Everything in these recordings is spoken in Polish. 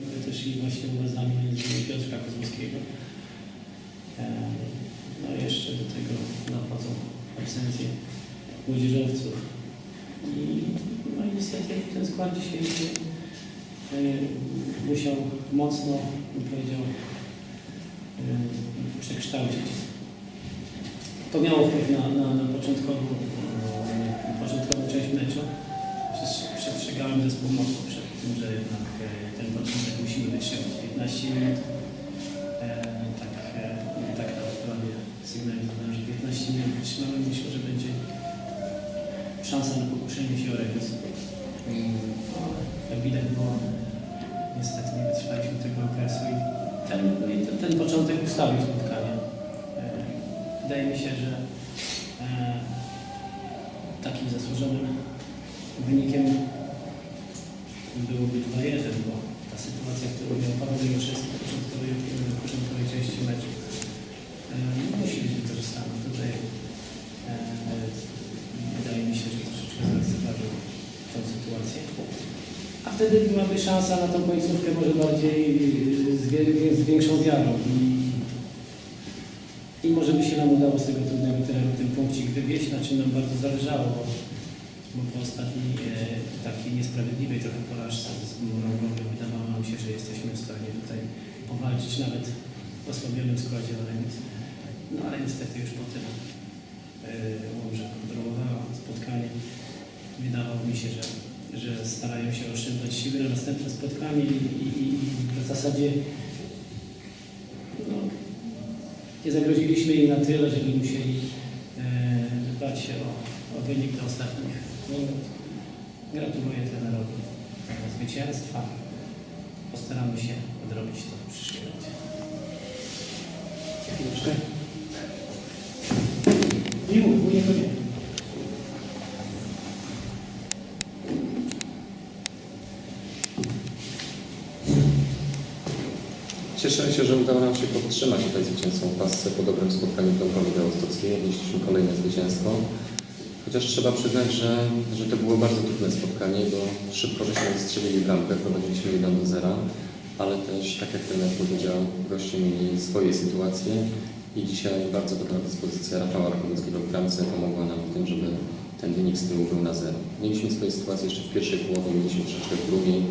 też i właśnie urazami między innymi Piotrka Kozłowskiego. E, No jeszcze do tego nachodzą absencje młodzieżowców. I no niestety ten skład dzisiejszy e, musiał mocno, bym powiedział, e, przekształcić. To miało wpływ na, na, na początkową, e, początkową część meczu. Przes- Przestrzegałem zespół mocno przed tym, że jednak e, ten początek musimy wytrzymać 15 minut. E, tak, e, tak na sprawie sygnalizowałem, że 15 minut wytrzymałem. Myślę, że będzie szansa na pokuszenie się o remis. No, jak widać było, niestety nie wytrzymaliśmy tego okresu i ten, no ten, ten początek ustawił spotkanie. Wydaje mi się, że takim zasłużonym wynikiem byłoby 2-1, bo ta sytuacja, którą miał Paweł Juszewski w początkowej, w początkowej części meczu e, no, musi być wykorzystana. Tutaj wydaje mi się, że troszeczkę zlekceważył tę sytuację. A wtedy byłaby szansa na tą końcówkę może bardziej z, wie- z większą wiarą. I, I może by się nam udało z tego trudnego terenu ten punkcik wywieźć, na czym nam bardzo zależało, bo, po ostatniej e, takiej tutaj powalczyć nawet w osłabionym składzie o. No ale niestety już potem e, Łomża kontrolowała spotkanie. Wydawało mi się, że, że starają się oszczędzać siły na następne spotkanie i, i, i w zasadzie no, nie zagroziliśmy im na tyle, żeby musieli e, dbać się o, o wynik do ostatnich minut. Gratuluję trenerowi zwycięstwa. Postaramy się odrobić to w przyszłej rundzie. Chwileczkę. Nie mów, bo nie to nie. Cieszę się, że udało nam się podtrzymać tutaj zwycięstwą pasce po dobrym spotkaniu w Dąbrowie Białostockiej. Odnieśliśmy kolejne zwycięstwo. Chociaż trzeba przyznać, że, że to było bardzo trudne spotkanie, bo szybko żeśmy strzelili bramkę, prowadziliśmy 1 do 0, ale też, tak jak trener powiedział, goście mieli swoje sytuacje i dzisiaj bardzo dobra dyspozycja Rafała Rakowickiego w bramce pomogła nam w tym, żeby ten wynik z tyłu był na zero. Mieliśmy swoje sytuacje jeszcze w pierwszej połowie, mieliśmy troszeczkę w drugiej.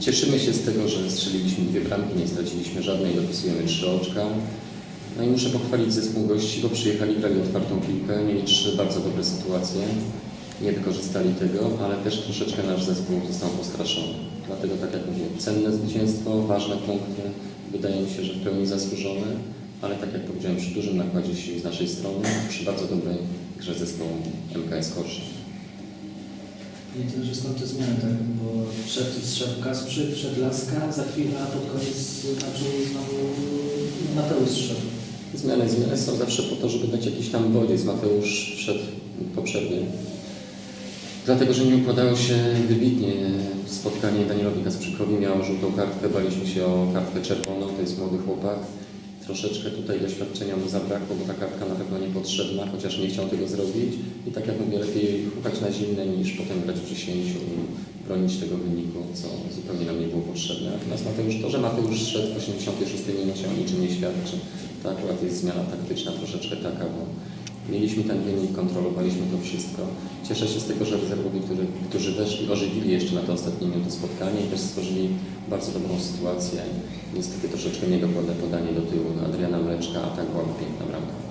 Cieszymy się z tego, że strzeliliśmy dwie bramki, nie straciliśmy żadnej, dopisujemy trzy oczka. No i muszę pochwalić zespół gości, bo przyjechali, grali otwartą piłkę, mieli trzy bardzo dobre sytuacje. Nie wykorzystali tego, ale też troszeczkę nasz zespół został postraszony. Dlatego, tak jak mówię, cenne zwycięstwo, ważne punkty, wydaje mi się, że w pełni zasłużone, ale tak jak powiedziałem, przy dużym nakładzie sił z naszej strony, przy bardzo dobrej grze zespołu MKS Korszy. Nie tyle, że stąd te zmiany, tak? Bo wszedł, zszedł Kasprzyk, wszedł Laska, za chwilę, a pod koniec meczu znowu Mateusz. Zmiany, zmiany są zawsze po to, żeby dać jakiś tam bodziec. Mateusz wszedł po przerwie. Dlatego, że nie układało się wybitnie spotkanie Danielowi Kasprzykowi. Miał żółtą kartkę, baliśmy się o kartkę czerwoną. To jest młody chłopak. Troszeczkę tutaj doświadczenia mu zabrakło, bo ta kartka na pewno niepotrzebna, chociaż nie chciał tego zrobić. I tak jak mówię, lepiej hukać na zimne niż potem grać w 10 i bronić tego wyniku, co zupełnie nam nie było potrzebne. Natomiast Mateusz, to, że Mateusz szedł w 86 minucie o niczym nie świadczy. To akurat jest zmiana taktyczna troszeczkę taka, bo mieliśmy ten wynik, kontrolowaliśmy to wszystko. Cieszę się z tego, że rezerwowi, którzy, którzy weszli, ożywili jeszcze na te ostatnie minuty spotkanie i też stworzyli bardzo dobrą sytuację. Niestety troszeczkę niedogodne podanie do tyłu Adriana Mleczka, a tak byłaby piękna bramka.